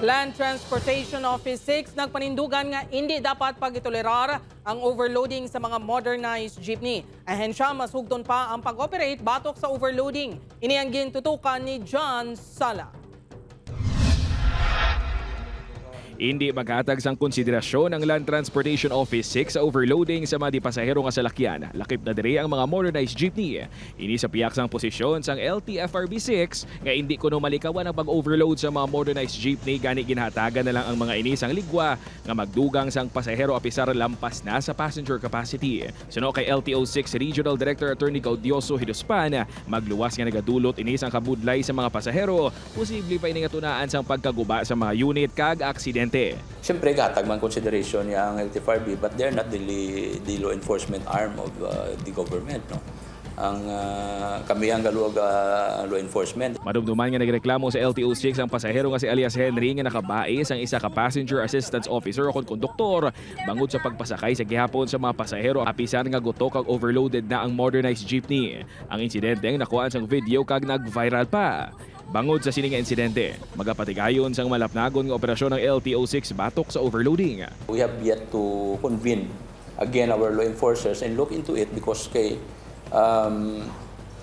Land Transportation Office 6 nagpanindugan nga hindi dapat pagitolerar ang overloading sa mga modernized jeepney. Ahensya masugton pa ang pag-operate batok sa overloading. Ini ang gintutukan ni John Sala. Hindi maghatag sang konsiderasyon ang Land Transportation Office 6 sa overloading sa mga di pasahero nga salakyan. Lakip na diri ang mga modernized jeepney. Ini sa piyak sang posisyon sang LTFRB 6 nga hindi kuno malikawan ang pag-overload sa mga modernized jeepney gani ginhatagan na lang ang mga ini sang ligwa nga magdugang sang pasahero apisar lampas na sa passenger capacity. Suno kay LTO6 Regional Director Attorney Gaudioso Hidospan, magluwas nga nagadulot ini sang kabudlay sa mga pasahero, posible pa ini nga tunaan sang pagkaguba sa mga unit kag aksidente. Siyempre, gatag man consideration niya ang LTFRB, but they're not the, the law enforcement arm of uh, the government. No? Ang uh, kami ang galuag uh, law enforcement. Madumduman nga nagreklamo sa LTO6 ang pasahero nga si alias Henry nga nakabae sang isa ka passenger assistance officer o kon konduktor bangod sa pagpasakay sa gihapon sa mga pasahero apisan nga gutok kag overloaded na ang modernized jeepney. Ang insidente ang nakuhaan sang video kag nag-viral pa. Bangod sa sining insidente, magapatigayon sang malapnagon nga operasyon ng LTO6 batok sa overloading. We have yet to convene again our law enforcers and look into it because kay um,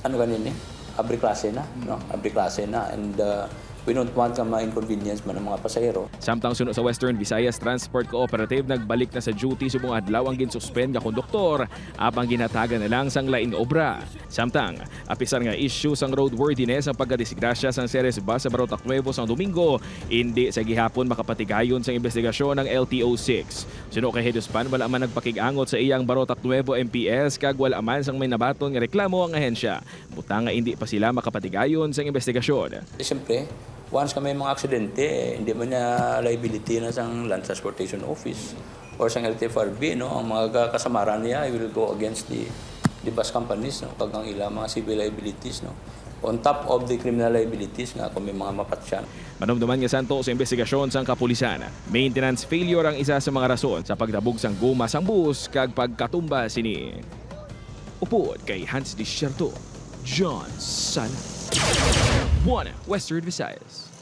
ano ganin eh, abri klase na, no? Abri klase na and uh, we don't want ka ma-inconvenience man ang mga pasahero. Samtang suno sa Western Visayas Transport Cooperative nagbalik na sa duty subong adlaw ang ginsuspend nga konduktor apang ginatagan na lang sang laing obra. Samtang apisar nga issue sang roadworthiness ang pagkadisgrasya sang Ceres bus sa Barotac Nuevo sang Domingo hindi sa gihapon makapatigayon sang investigasyon ng LTO6. Suno kay Heduspan wala man nagpakigangot sa iyang Barotac Nuevo MPS kag wala man sang may nabaton nga reklamo ang ahensya. Butang nga hindi pa sila makapatigayon sang investigasyon. Siyempre, once ka may mga aksidente, hindi man niya liability na sa Land Transportation Office or sa LTFRB, no? ang mga kasamaran niya will go against the, the bus companies, no? pag ang ilang mga civil liabilities. No? On top of the criminal liabilities nga kung may mga mapatsyan. Manumduman nga santo sa investigasyon sang kapulisan. Maintenance failure ang isa sa mga rason sa pagdabog sang guma sang bus kag pagkatumba sini. Upod kay Hans Desierto, John Sala. One Western Visayas.